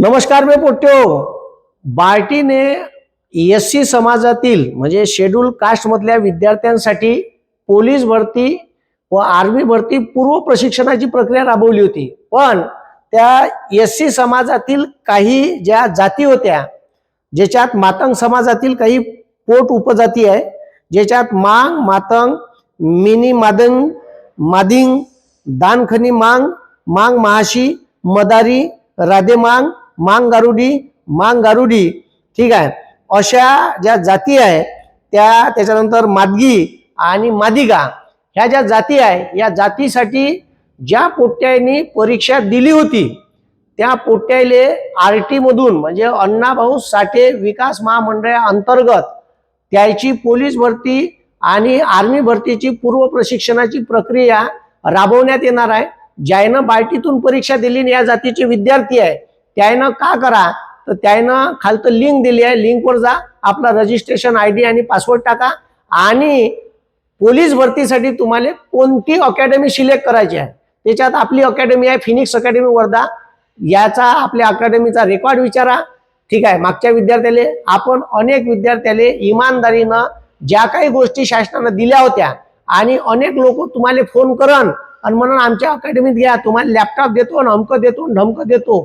नमस्कार मी पोट्यो. बार्टीने एस सी समाजातील म्हणजे शेड्यूल कास्टमधल्या विद्यार्थ्यांसाठी पोलीस भरती व आर्मी भरती पूर्व प्रशिक्षणाची प्रक्रिया राबवली होती. पण त्या एस सी समाजातील काही ज्या जाती होत्या ज्याच्यात मातंग समाजातील काही पोट उपजाती आहे ज्याच्यात मांग मातंग मिनी मादंग मादिंग दानखनी मांग मांग महाशी मदारी राधे मांग मांग गारुडी मांग गारुडी ठीक आहे? अशा ज्या जाती आहे त्या त्याच्यानंतर मादगी आणि मादिगा. ह्या ज्या जाती आहे या जातीसाठी ज्या पोट्ट्यांनी परीक्षा दिली होती त्या पोट्याले आर टी मधून म्हणजे अण्णाभाऊ साठे विकास महामंडळ अंतर्गत त्याची पोलीस भरती आणि आर्मी भरतीची पूर्व प्रशिक्षणाची प्रक्रिया राबवण्यात येणार आहे. ज्यानं बार्टीतून परीक्षा दिली आणि या जातीचे विद्यार्थी आहे त्यानं का करा? तर त्यानं खालतं लिंक दिली आहे. लिंकवर जा आपला रजिस्ट्रेशन आय डी आणि पासवर्ड टाका आणि पोलीस भरतीसाठी तुम्हाला कोणती अकॅडमी सिलेक्ट करायची आहे? त्याच्यात आपली अकॅडमी आहे फिनिक्स अकॅडमी वर्धा याचा आपल्या अकॅडमीचा रेकॉर्ड विचारा. ठीक आहे मागच्या विद्यार्थ्याले आपण अनेक विद्यार्थ्याले इमानदारीनं ज्या काही गोष्टी शासनानं दिल्या होत्या आणि अनेक लोक तुम्हाला फोन करन आणि म्हणून आमच्या अकॅडमीत घ्या तुम्हाला लॅपटॉप देतो आणि अमकं देतो आणि ढमकं देतो.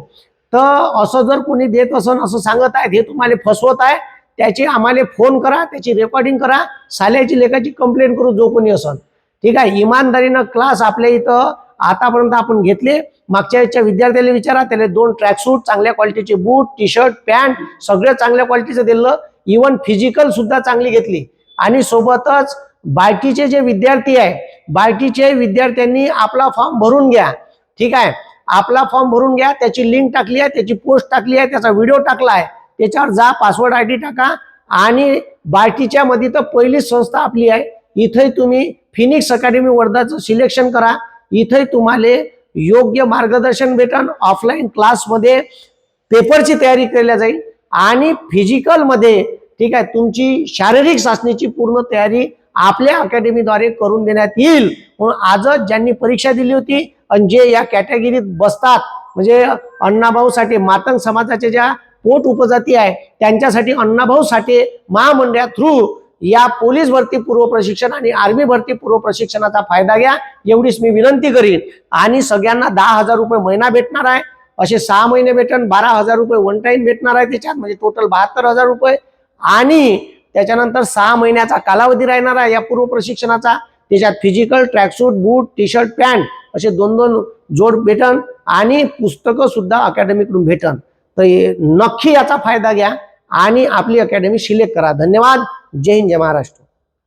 तर असं जर कोणी देत असं असं सांगत आहेत हे तुम्हाला फसवत आहे त्याची आम्हाला फोन करा त्याची रेकॉर्डिंग करा साल्याची लेखाची कंप्लेंट करू जो कोणी असन. ठीक आहे? इमानदारीनं क्लास आपल्या इथं आतापर्यंत आपण घेतले. मागच्या विद्यार्थ्याला विचारा त्याला दोन ट्रॅकसूट चांगल्या क्वालिटीचे बूट टी शर्ट पॅन्ट सगळं चांगल्या क्वालिटीचं दिलं. इवन फिजिकल सुद्धा चांगली घेतली. आणि सोबतच बाकीचे जे विद्यार्थी आहे बायटीचे विद्यार्थ्यांनी आपला फॉर्म भरून घ्या. ठीक आहे? आपला फॉर्म भरून घ्या त्याची लिंक टाकली आहे त्याची पोस्ट टाकली आहे त्याचा व्हिडिओ टाकला आहे. त्याच्यावर जा पासवर्ड आय डी टाका आणि बायटीच्या मध्ये तर पहिलीच संस्था आपली आहे. इथे तुम्ही फिनिक्स अकॅडमी वर्धाचं सिलेक्शन करा. इथे तुम्हाला योग्य मार्गदर्शन भेटन. ऑफलाईन क्लासमध्ये पेपरची तयारी केल्या जाईल. आणि फिजिकलमध्ये ठीक आहे तुमची शारीरिक चाचणीची पूर्ण तयारी आपल्या अकॅडमीद्वारे करून देण्यात येईल. म्हणून आजच ज्यांनी परीक्षा दिली होती आणि जे या कॅटेगरीत बसतात म्हणजे अण्णाभाऊ साठे मातंग समाजाच्या ज्या पोट उपजाती आहे त्यांच्यासाठी अण्णाभाऊ साठे महामंडळा थ्रू या पोलीस भरती पूर्व प्रशिक्षण आणि आर्मी भरती पूर्व प्रशिक्षणाचा फायदा घ्या. एवढीच मी विनंती करीन. आणि सगळ्यांना दहा हजार रुपये महिना भेटणार आहे. असे सहा महिने भेटन बारा हजार रुपये वन टाइम भेटणार आहे त्याच्यात. म्हणजे टोटल बहात्तर हजार रुपये. आणि त्याच्यानंतर सहा महिन्याचा कालावधी राहणार आहे. या पूर्व प्रशिक्षणाचा त्याच्यात physical tracksuit boot T shirt pant असे दोन दोन जोड भेटन आणि पुस्तकं सुद्धा अकॅडमीकडून भेटन. तर नक्की याचा फायदा घ्या आणि आपली अकॅडमी सिलेक्ट करा. धन्यवाद. जय हिंद जय महाराष्ट्र.